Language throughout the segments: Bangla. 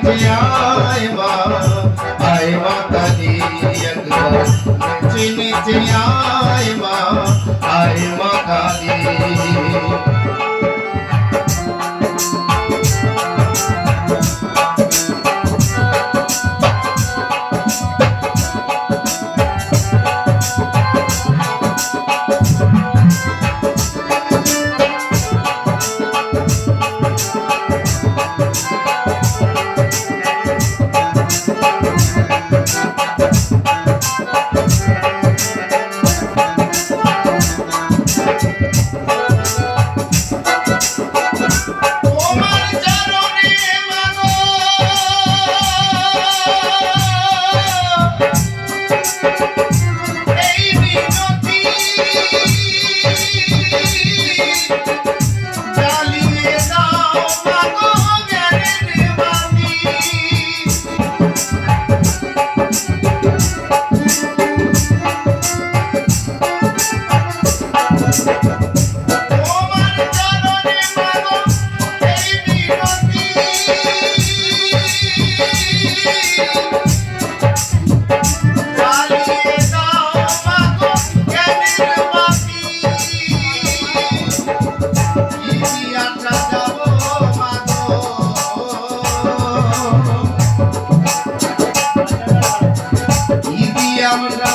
किया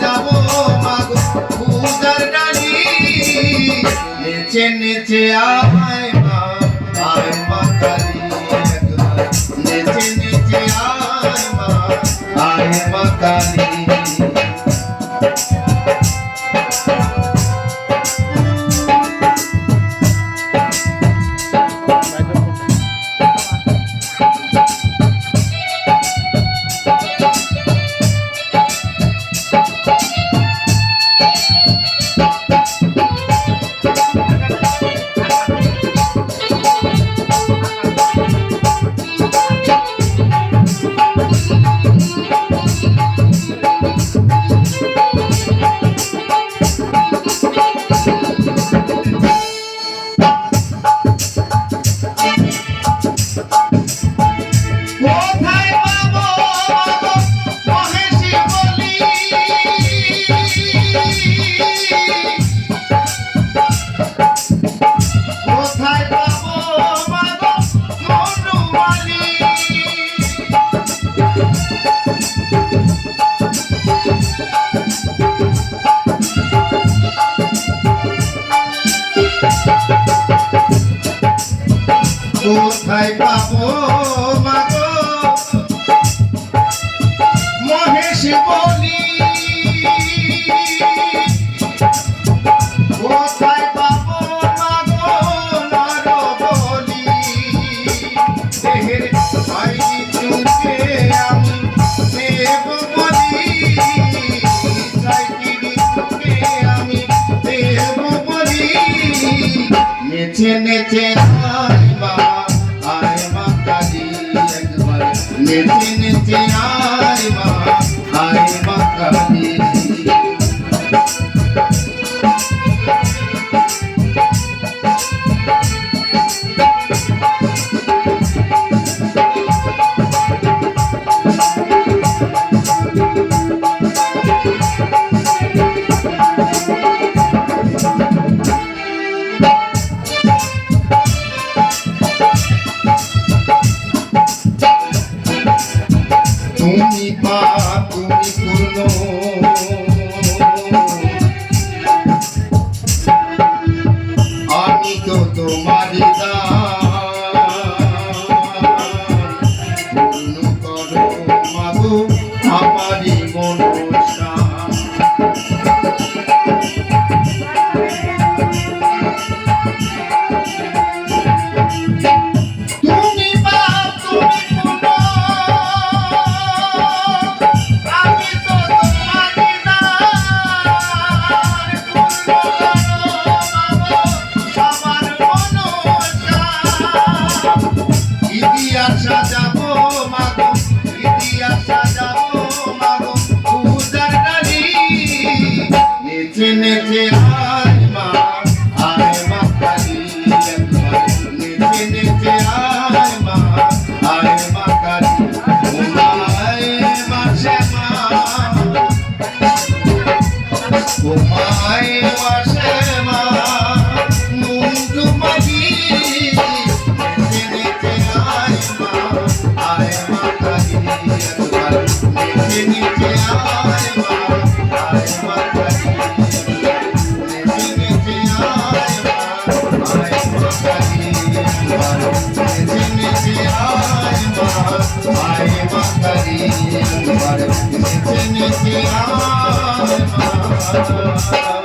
সাজাবো মাগো, পূজার ডালি নেচে নেচে আমায় মা আয় মা কালী নেচে নেচে আয় মা আয় মা কালী। কোথায় পাবো? নেচে নেচে tomar. একবার নেচে নেচে আয় মা